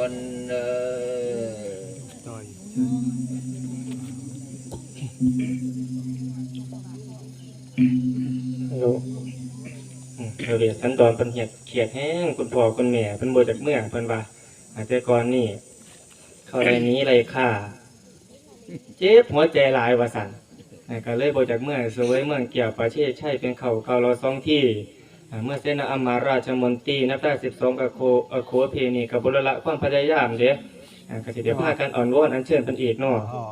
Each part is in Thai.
คนเออต่อยลูกเราเรียนสันดอนเพิ่นเหียดเขียดแห้งคุณพ่อคุณแม่เพิ่นบ่จากเมืองเพิ่นว่าอาจจะก่อนนี่ เขาได้หนี้ไรค่าเจ็บหัวใจหลายว่าสั่นอ่าก็เลยบ่จากเมืองสวยเมืองเกี่ยวประเทศใช่เป็นเขาเขาเราสองที่อ่า เมื่อเส้นอมาราชมนตรีนับได้12กับโคเอโคเพนีกับบุรละความพยายามเด้อ่าก็สิเดียวพากันอ่อนวอนอัญเชิญเพิ่นอีกเนาะอ๋อ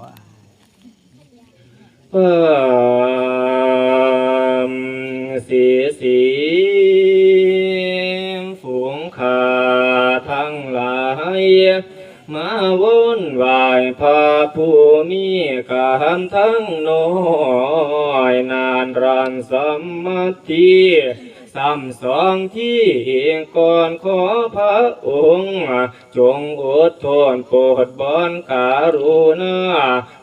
เสีสีฝูงขาทั้งหลายมาวนวายพาผู้มีกามทั้งน้อย นานรันสัมมาธิ ซ้ำสองที่ก่อนขอพระองค์ จงอดทนโปรดบอนการุณา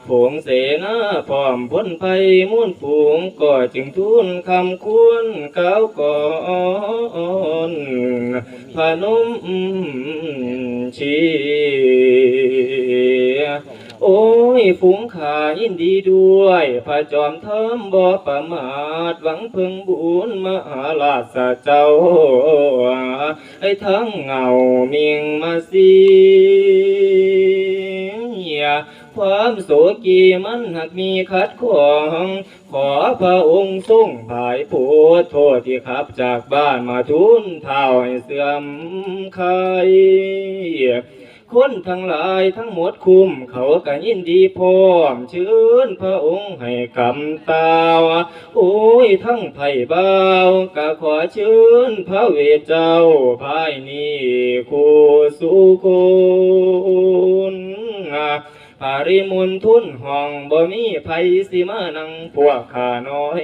ผงเสนาพร้อมพ้นภัยมุ่นฝูงก็จึงทุนคำคุณเก้าวก่อนพนมชี ยฝูงขายินดีด้วยพระจอมเทิมบ่ประมาทหวังพึงบุญมหาราชเจ้าไอ้ทั้งเงาเมียงมาสียความโศกีมันหากมีขัดขวงขอพระองค์ทรงภายโพธิ์โทษที่ขับจากบ้านมาทุนเท่าให้เสื่อมใคร คนทั้งหลายทั้งหมดคุมเขาก็ยินดีพร้อมชื่นพระองค์ให้กำตาวโอ้ยทั้งไผ่เบาก็ขอชื่นพระเวทเจ้าภายนี้คู่สุคน ปาริมุนทุนห้องบ่มีไผสิมานังพวกข้าน้อย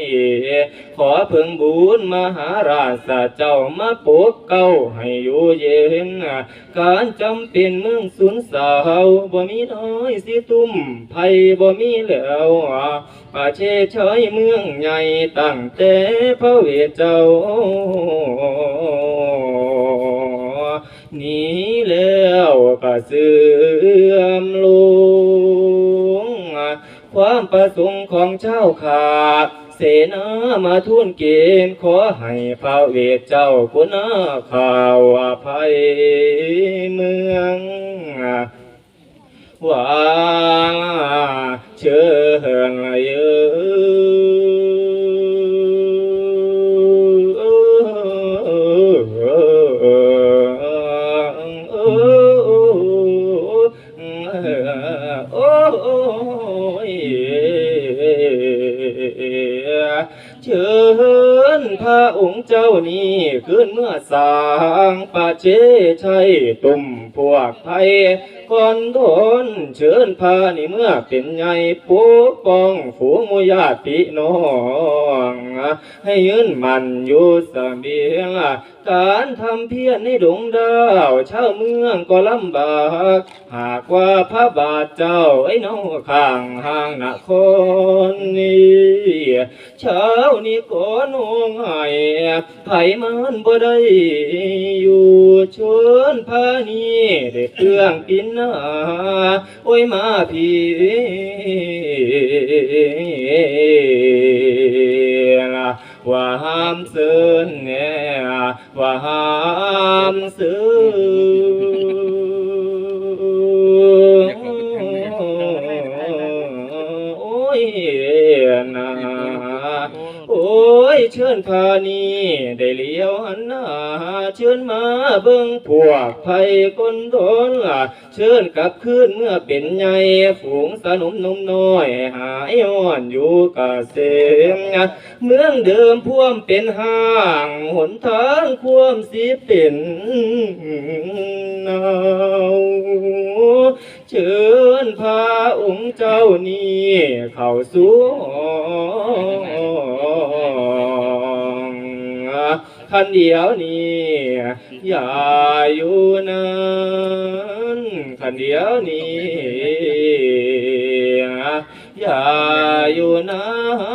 ขอเพิ่งบุญมหาราชเจ้ามาปกเก้าให้อยู่เย็นการจำเป็นเมืองสุนสาวบ่มีน้อยสิตุ้มไผบ่มีแล้วประเทศเฉยเมืองใหญ่ตั้งแต่พระเวทเจ้า นีแล้วก็เสื่อมลง ความประสงค์ของเจ้าขาดเสนามาทุนเกณฑ์ขอให้พระเวทเจ้าคุณาข่าวอภัย โอ้ยเจอ พระองค์เจ้านี้ขึ้นเมื่อสางประเชชัยตุ่มพวกไทยก่อนทนเชิญพานี่เมื่อเป็นใหญ่ปกป้องฝูงมูญาติน้อง ให้ยืนมันอยู่เสบียงการทำเพียรในดงดาวชาวเมืองก็ลำบาก หากว่าพระบาทเจ้าไอ้น้องข้างห่างนครนี้เช้านี้ก็นองให้ไผมันบ่ได้อยู่ชวนพานี้ได้เครื่องกินนาโอ้ยมาพี่ เชิญพานีได้เลี้ยวหันหน้าเชิญมาเบิ่งพวกไทยคนโดนเชิญกลับคืนเมื่อเป็นใหญ่ฝูงสนุมนมน้อย หายอ่อนอยู่กะเสมเมืองเดิมพ่วมเป็นห้างหนทางควมสีเป็นนาเชิญพาองค์เจ้านี้เข้าสู่ คันเดียวนี้อย่าอยู่นั้นคันเดียวนี้อย่าอยู่นั้น